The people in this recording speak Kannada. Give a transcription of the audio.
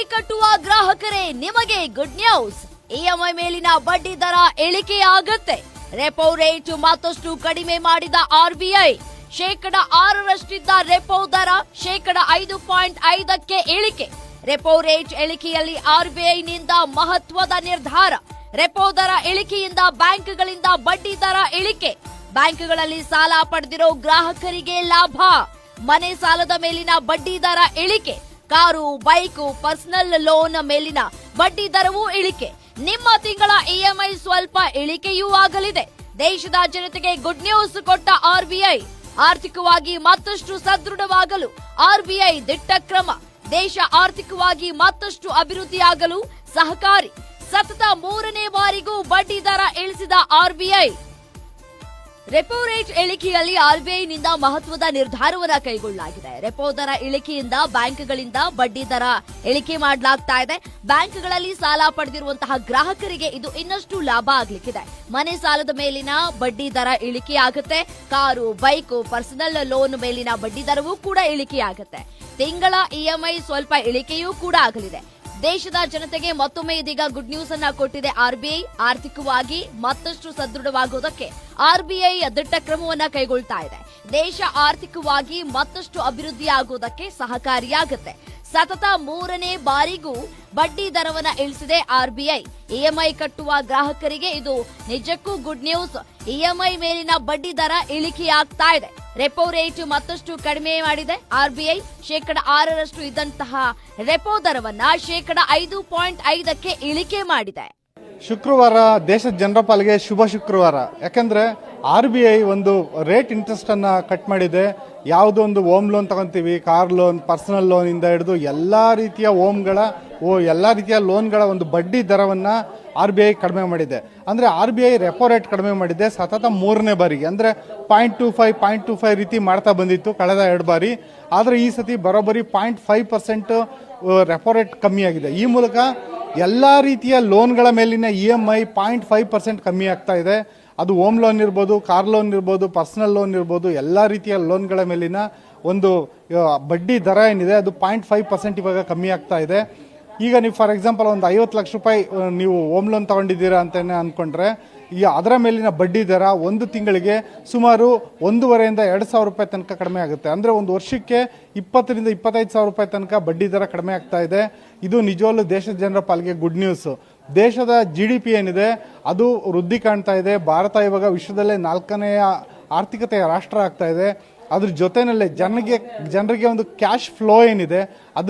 ಇಎಂಐ ಕಟ್ಟುವ ಗ್ರಾಹಕರೇ, ನಿಮಗೆ ಗುಡ್ ನ್ಯೂಸ್ ಇಎಂಐ ಮೇಲಿನ ಬಡ್ಡಿ ದರ ಇಳಿಕೆ ಆಗತ್ತೆ ರೆಪೋ ರೇಟ್ ಮತ್ತಷ್ಟು ಕಡಿಮೆ ಮಾಡಿದ ಆರ್ಬಿಐ ಶೇಕಡ ಆರರಷ್ಟಿದ್ದ ರೆಪೋ ದರ ಶೇಕಡ ಐದು ಪಾಯಿಂಟ್ ಐದಕ್ಕೆ ಇಳಿಕೆ. ರೆಪೋ ರೇಟ್ ಇಳಿಕೆಯಲ್ಲಿ ಆರ್ಬಿಐನಿಂದ ಮಹತ್ವದ ನಿರ್ಧಾರ. ರೆಪೋ ದರ ಇಳಿಕೆಯಿಂದ ಬ್ಯಾಂಕ್ಗಳಿಂದ ಬಡ್ಡಿ ದರ ಇಳಿಕೆ. ಬ್ಯಾಂಕ್ಗಳಲ್ಲಿ ಸಾಲ ಪಡೆದಿರೋ ಗ್ರಾಹಕರಿಗೆ ಲಾಭ. ಮನೆ ಸಾಲದ ಮೇಲಿನ ಬಡ್ಡಿ ದರ ಇಳಿಕೆ. ಕಾರು, ಬೈಕು, ಪರ್ಸನಲ್ ಲೋನ್ ಮೇಲಿನ ಬಡ್ಡಿ ದರವೂ ಇಳಿಕೆ. ನಿಮ್ಮ ತಿಂಗಳ ಇಎಂಐ ಸ್ವಲ್ಪ ಇಳಿಕೆಯೂ ಆಗಲಿದೆ. ದೇಶದ ಜನತೆಗೆ ಗುಡ್ ನ್ಯೂಸ್ ಕೊಟ್ಟ ಆರ್ಬಿಐ ಆರ್ಥಿಕವಾಗಿ ಮತ್ತಷ್ಟು ಸದೃಢವಾಗಲು ಆರ್ಬಿಐ ದಿಟ್ಟ ಕ್ರಮ ದೇಶ ಆರ್ಥಿಕವಾಗಿ ಮತ್ತಷ್ಟು ಅಭಿವೃದ್ಧಿಯಾಗಲು ಸಹಕಾರಿ. ಸತತ ಮೂರನೇ ಬಾರಿಗೂ ಬಡ್ಡಿ ದರ ಇಳಿಸಿದ ಆರ್ಬಿಐ ರೆಪೋ ರೇಟ್ ಇಳಿಕೆಯಲ್ಲಿ ಆರ್ಬಿಐನಿಂದ ಮಹತ್ವದ ನಿರ್ಧಾರವನ್ನ ಕೈಗೊಳ್ಳಲಾಗಿದೆ. ರೆಪೋ ದರ ಇಳಿಕೆಯಿಂದ ಬ್ಯಾಂಕ್ಗಳಿಂದ ಬಡ್ಡಿ ದರ ಇಳಿಕೆ ಮಾಡಲಾಗ್ತಾ ಇದೆ. ಬ್ಯಾಂಕ್ಗಳಲ್ಲಿ ಸಾಲ ಪಡೆದಿರುವಂತಹ ಗ್ರಾಹಕರಿಗೆ ಇದು ಇನ್ನಷ್ಟು ಲಾಭ ಆಗ್ಲಿಕ್ಕಿದೆ. ಮನೆ ಸಾಲದ ಮೇಲಿನ ಬಡ್ಡಿ ದರ ಇಳಿಕೆ ಆಗುತ್ತೆ. ಕಾರು, ಬೈಕು, ಪರ್ಸನಲ್ ಲೋನ್ ಮೇಲಿನ ಬಡ್ಡಿ ದರವೂ ಕೂಡ ಇಳಿಕೆ ಆಗುತ್ತೆ ತಿಂಗಳ ಇಎಂಐ ಸ್ವಲ್ಪ ಇಳಿಕೆಯೂ ಕೂಡ ಆಗಲಿದೆ. ದೇಶದ ಜನತೆಗೆ ಮತ್ತೊಮ್ಮೆ ಇದೀಗ ಗುಡ್ ನ್ಯೂಸ್ ಅನ್ನ ಕೊಟ್ಟಿದೆ ಆರ್ಬಿಐ. ಆರ್ಥಿಕವಾಗಿ ಮತ್ತಷ್ಟು ಸದೃಢವಾಗುವುದಕ್ಕೆ ಆರ್ಬಿಐ ದಿಟ್ಟ ಕ್ರಮವನ್ನ ಕೈಗೊಳ್ತಾ ಇದೆ. ದೇಶ ಆರ್ಥಿಕವಾಗಿ ಮತ್ತಷ್ಟು ಅಭಿವೃದ್ಧಿಯಾಗುವುದಕ್ಕೆ ಸಹಕಾರಿಯಾಗುತ್ತೆ. ಸತತ ಮೂರನೇ ಬಾರಿಗೂ ಬಡ್ಡಿ ದರವನ್ನ ಇಳಿಸಿದೆ ಆರ್ಬಿಐ. ಇಎಂಐ ಕಟ್ಟುವ ಗ್ರಾಹಕರಿಗೆ ಇದು ನಿಜಕ್ಕೂ ಗುಡ್ ನ್ಯೂಸ್ ಇಎಂಐ ಮೇಲಿನ ಬಡ್ಡಿ ದರ ಇಳಿಕೆಯಾಗ್ತಾ ಇದೆ. ರೆಪೋ ರೇಟ್ ಮತ್ತಷ್ಟು ಕಡಿಮೆ ಮಾಡಿದೆ. ಆರ್ಬಿಐ ಶೇಕಡ ಆರರಷ್ಟು ಇದ್ದಂತಹ ರೆಪೋ ದರವನ್ನ ಶೇಕಡ ಐದು ಪಾಯಿಂಟ್ ಐದಕ್ಕೆ ಇಳಿಕೆ ಮಾಡಿದೆ. ಶುಕ್ರವಾರ ದೇಶದ ಜನರ ಪಾಲಿಗೆ ಶುಭ ಶುಕ್ರವಾರ. ಯಾಕೆಂದ್ರೆ ಆರ್ ಬಿ ಐ ಒಂದು ರೇಟ್ ಇಂಟ್ರೆಸ್ಟನ್ನು ಕಟ್ ಮಾಡಿದೆ. ಯಾವುದೋ ಒಂದು ಹೋಮ್ ಲೋನ್ ತಗೊತೀವಿ ಕಾರ್ ಲೋನ್ ಪರ್ಸನಲ್ ಲೋನ್ ಇಂದ ಹಿಡಿದು ಎಲ್ಲ ರೀತಿಯ ಓಮ್ಗಳ ಓ, ಎಲ್ಲ ರೀತಿಯ ಲೋನ್ಗಳ ಒಂದು ಬಡ್ಡಿ ದರವನ್ನು ಆರ್ ಬಿ ಐ ಕಡಿಮೆ ಮಾಡಿದೆ. ಅಂದ್ರೆ R B I repo rate ಕಡಿಮೆ ಮಾಡಿದೆ, ಸತತ ಮೂರನೇ ಬಾರಿಗೆ. ಅಂದ್ರೆ point two five point two five ರೀತಿ ಮಾಡ್ತಾ ಬಂದಿತ್ತು ಕಳೆದ ಎರಡು ಬಾರಿ. ಆದರೆ ಈ ಸತಿ ಬರೋಬ್ಬರಿ point five percent repo rate ಕಮ್ಮಿ ಆಗಿದೆ. ಈ ಮೂಲಕ ಎಲ್ಲ ರೀತಿಯ ಲೋನ್ಗಳ ಮೇಲಿನ E M I point five percent ಕಮ್ಮಿ ಆಗ್ತಾ ಇದೆ. ಅದು ಹೋಮ್ ಲೋನ್ ಇರ್ಬೋದು, ಕಾರ್ ಲೋನ್ ಇರ್ಬೋದು, ಪರ್ಸನಲ್ ಲೋನ್ ಇರ್ಬೋದು, ಎಲ್ಲ ರೀತಿಯ ಲೋನ್ಗಳ ಮೇಲಿನ ಒಂದು ಬಡ್ಡಿ ದರ ಏನಿದೆ, ಅದು ಪಾಯಿಂಟ್ ಫೈವ್ ಪರ್ಸೆಂಟ್ ಇವಾಗ ಕಮ್ಮಿ ಆಗ್ತಾ ಇದೆ. ಈಗ ನೀವು, ಫಾರ್ ಎಕ್ಸಾಂಪಲ್, ಒಂದು ಐವತ್ತು ಲಕ್ಷ ರೂಪಾಯಿ ನೀವು ಹೋಮ್ ಲೋನ್ ತಗೊಂಡಿದ್ದೀರಾ ಅಂತಲೇ ಅನ್ಕೊಂಡ್ರೆ ಈ ಅದರ ಮೇಲಿನ ಬಡ್ಡಿ ದರ ಒಂದು ತಿಂಗಳಿಗೆ ಸುಮಾರು ಒಂದೂವರೆಯಿಂದ ಎರಡು ಸಾವಿರ ರೂಪಾಯಿ ತನಕ ಕಡಿಮೆ ಆಗುತ್ತೆ. ಅಂದರೆ ಒಂದು ವರ್ಷಕ್ಕೆ ಇಪ್ಪತ್ತರಿಂದ ಇಪ್ಪತ್ತೈದು ಸಾವಿರ ರೂಪಾಯಿ ತನಕ ಬಡ್ಡಿ ದರ ಕಡಿಮೆ ಆಗ್ತಾ ಇದೆ. ಇದು ನಿಜವಾಗ್ಲೂ ದೇಶದ ಜನರ ಪಾಲಿಗೆ ಗುಡ್ ನ್ಯೂಸ್. ದೇಶದ ಜಿ ಡಿ ಪಿ ಏನಿದೆ, ಅದು ವೃದ್ಧಿ ಕಾಣ್ತಾ ಇದೆ. ಭಾರತ ಇವಾಗ ವಿಶ್ವದಲ್ಲೇ ನಾಲ್ಕನೆಯ ಆರ್ಥಿಕತೆಯ ರಾಷ್ಟ್ರ ಆಗ್ತಾ ಇದೆ. ಅದ್ರ ಜೊತೆನಲ್ಲೇ ಜನರಿಗೆ ಜನರಿಗೆ ಒಂದು ಕ್ಯಾಶ್ ಫ್ಲೋ ಏನಿದೆ, ಅದು